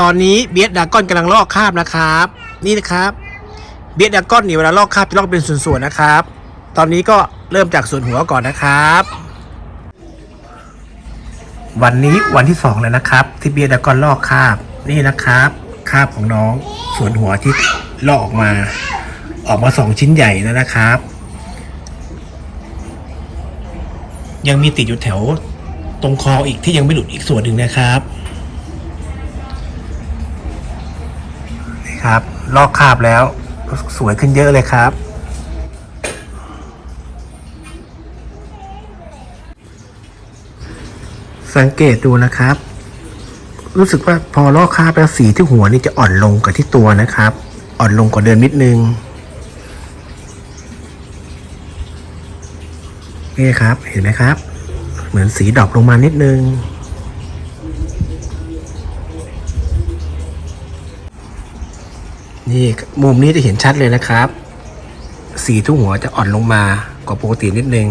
ตอนนี้เบียดดากอนกำลังลอกคาบนะครับ นี่นะครับเบียดดากอนนี่เวลาลอกคาบจะลอกเป็นส่วนๆนะครับ ตอนนี้ก็เริ่มจากส่วนหัวก่อนนะครับ วันนี้วันที่สองแล้วนะครับ ที่เบียดดากอนลอกคาบนี่นะครับคาบของน้องส่วนหัวที่ลอกออกมา ออกมาสองชิ้นใหญ่แล้วนะครับ ยังมีติดอยู่แถวตรงคออีกที่ยังไม่หลุดอีกส่วนหนึ่งนะครับ ครับ ลอกคราบแล้วสวยขึ้นเยอะเลยครับ สังเกตดูนะครับ รู้สึกว่าพอลอกคราบแล้วสีที่หัวนี่จะอ่อนลงกว่าที่ตัวนะครับ อ่อนลงกว่าเดิมนิดนึงนี่ครับเห็นไหมครับ เหมือนสีดรอปลงมานิดนึง นี่มุมนี้จะเห็นชัดเลยนะครับ สีทุกหัวจะอ่อนลงมากว่าปกตินิดนึง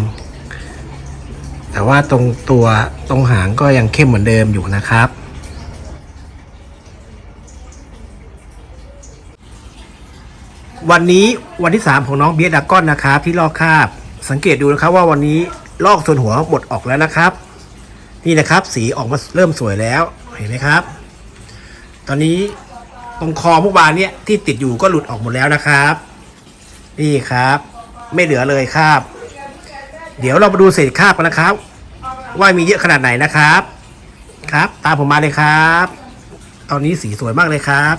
แต่ว่าตรงตัวตรงหางก็ยังเข้มเหมือนเดิมอยู่นะครับ วันนี้วันที่ 3 ของน้องเบียดดากอนนะครับ ที่ลอกคราบ สังเกตดูนะครับว่าวันนี้ลอกส่วนหัวหมดออกแล้วนะครับ นี่นะครับสีออกมาเริ่มสวยแล้วเห็นไหมครับ ตอนนี้ ตรงคอเมื่อวานเนี่ยที่ติดอยู่ก็หลุดออกหมดแล้วนะครับ นี่ครับ ไม่เหลือเลยครับ เดี๋ยวเรามาดูเศษคราบกันนะครับ ว่ามีเยอะขนาดไหนนะครับ ครับ ตามผมมาเลยครับ ตอนนี้สีสวยมากเลยครับ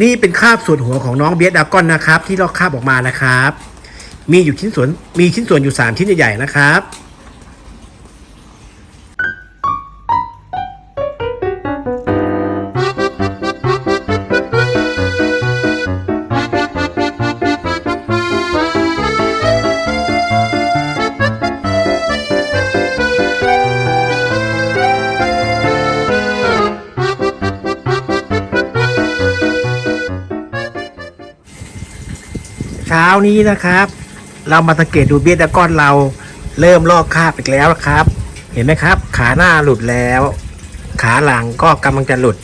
นี่เป็นคราบส่วนหัวของน้องเบียดดากอนนะครับ ที่ลอกคราบออกมานะครับ มีอยู่ชิ้นส่วนมีชิ้นส่วนอยู่ 3 ชิ้นใหญ่ๆนะครับานี้นะครับ เรามาสังเกตดูเบียดดากอนเราเริ่มลอกคาบอีกแล้วครับ เห็นไหมครับ ขาหน้าหลุดแล้ว ขาหลังก็กำลังจะหลุด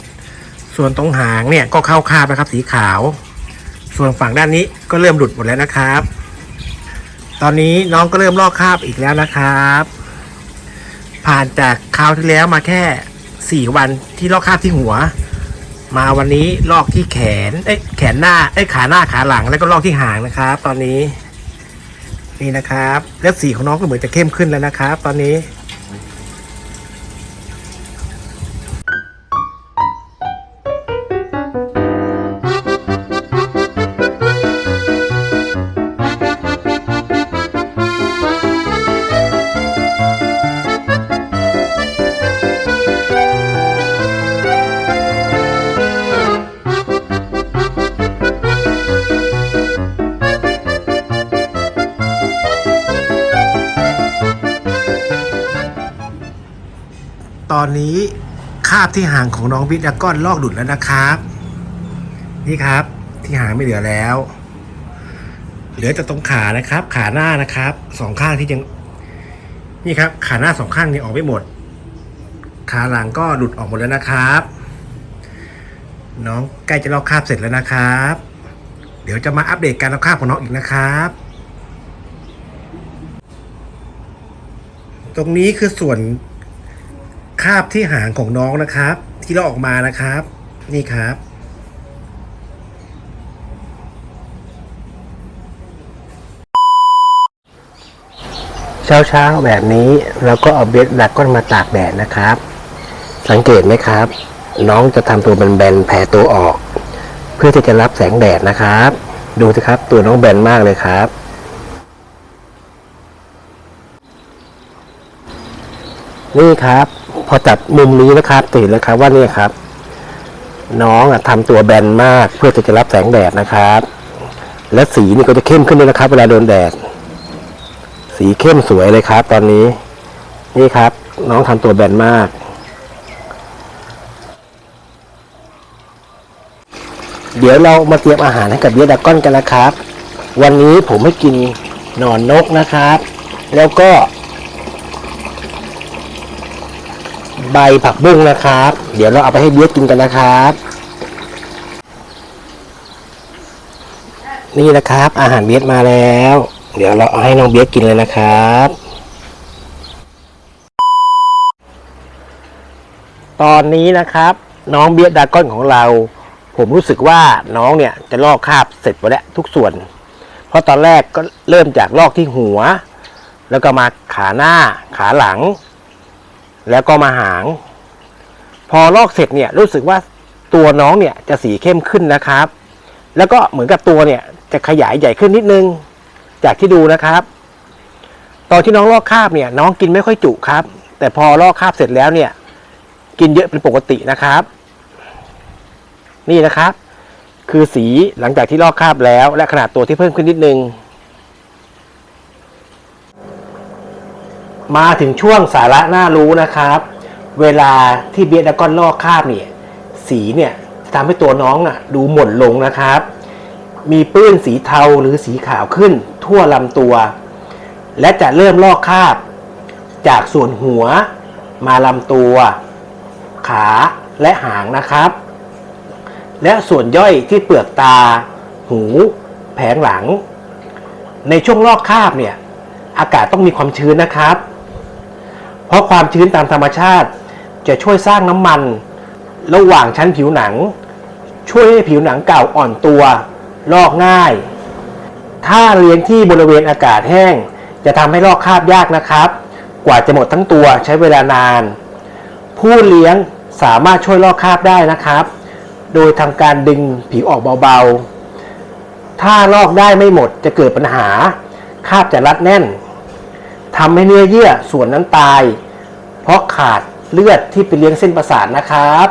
ส่วนตรงหางเนี่ยก็เข้าคาบนะครับสีขาว ส่วนฝั่งด้านนี้ก็เริ่มหลุดหมดแล้วนะครับ ตอนนี้น้องก็เริ่มลอกคาบอีกแล้วนะครับ ผ่านจากคราวที่แล้วมาแค่สี่วันที่ลอกคาบที่หัว มาวันนี้ลอกที่แขน เอ้ยแขนหน้า เอ้ยขาหน้าขาหลังแล้วก็ลอกที่หางนะครับ ตอนนี้ นี่นะครับ แล้วสีของน้องก็เหมือนจะเข้มขึ้นแล้วนะครับ ตอนนี้ ตอนนี้คาบที่หางของน้องวิทย์ดากอนลอกหลุดแล้วนะครับ นี่ครับ ที่หางไม่เหลือแล้ว เหลือแต่ตรงขานะครับ ขาหน้านะครับสองข้างที่ยัง นี่ครับ ขาหน้าสองข้างยังออกไม่หมด ขาหลังก็หลุดออกหมดแล้วนะครับ น้องใกล้จะลอกคาบเสร็จแล้วนะครับ เดี๋ยวจะมาอัปเดตการลอกคาบของน้องอีกนะครับตรงนี้คือส่วนาบที่หางของน้องนะครับ ที่เราออกมานะครับ นี่ครับ เช้าเช้าแบบนี้เราก็เอาเบสดักก้อนมาตากแดดนะครับ สังเกตไหมครับ น้องจะทำตัวเป็นแบนๆแผ่ตัวออก เพื่อที่จะรับแสงแดดนะครับ ดูสิครับตัวน้องแบนมากเลยครับนี่ครับ พอจับมุมนี้นะครับจะเห็นแล้วครับว่านี่ครับ น้องอะทำตัวแบนมากเพื่อจะรับแสงแดดนะครับ และสีนี่ก็จะเข้มขึ้นด้วยนะครับ เวลาโดนแดด สีเข้มสวยเลยครับ ตอนนี้ นี่ครับ น้องทำตัวแบนมาก เดี๋ยวเรามาเตรียมอาหารให้กับเบียดาก้อนกันนะครับ วันนี้ผมให้กินหนอนนกนะครับ แล้วก็ ใบผักบุ้งนะครับ เดี๋ยวเราเอาไปให้เบียกินกันนะครับ นี่นะครับ อาหารเบียมาแล้ว เดี๋ยวเราเอาให้น้องเบียกินเลยนะครับ ตอนนี้นะครับ น้องเบียดาก้อนของเรา ผมรู้สึกว่าน้องเนี่ยจะลอกคราบเสร็จหมดแล้วทุกส่วน เพราะตอนแรกก็เริ่มจากลอกที่หัว แล้วก็มาขาหน้าขาหลัง แล้วก็มาหาง พอลอกเสร็จเนี่ยรู้สึกว่าตัวน้องเนี่ยจะสีเข้มขึ้นนะครับ แล้วก็เหมือนกับตัวเนี่ยจะขยายใหญ่ขึ้นนิดนึง จากที่ดูนะครับ ตอนที่น้องลอกคาบเนี่ยน้องกินไม่ค่อยจุครับ แต่พอลอกคาบเสร็จแล้วเนี่ย กินเยอะเป็นปกตินะครับ นี่นะครับ คือสีหลังจากที่ลอกคาบแล้ว และขนาดตัวที่เพิ่มขึ้นนิดนึง มาถึงช่วงสาระน่ารู้นะครับ เวลาที่เบียดแล้วก็ลอกคราบเนี่ยสีเนี่ยจะทำให้ตัวน้องอะดูหม่นลงนะครับ มีปื้นสีเทาหรือสีขาวขึ้นทั่วลำตัว และจะเริ่มลอกคราบ จากส่วนหัวมาลำตัว ขาและหางนะครับ และส่วนย่อยที่เปลือกตา หู แผงหลัง ในช่วงลอกคราบเนี่ยอากาศต้องมีความชื้นนะครับ เพราะความชื้นตามธรรมชาติ จะช่วยสร้างน้ำมัน ระหว่างชั้นผิวหนัง ช่วยให้ผิวหนังเก่าอ่อนตัว ลอกง่าย ถ้าเลี้ยงที่บริเวณอากาศแห้ง จะทำให้ลอกคราบยากนะครับ กว่าจะหมดทั้งตัวใช้เวลานาน ผู้เลี้ยงสามารถช่วยลอกคราบได้นะครับ โดยทำการดึงผิวออกเบาๆ ถ้าลอกได้ไม่หมดจะเกิดปัญหาคราบจะรัดแน่น ทำให้เนื้อเยื่อส่วนนั้นตาย เพราะขาดเลือดที่ไปเลี้ยงเส้นประสาทนะครับ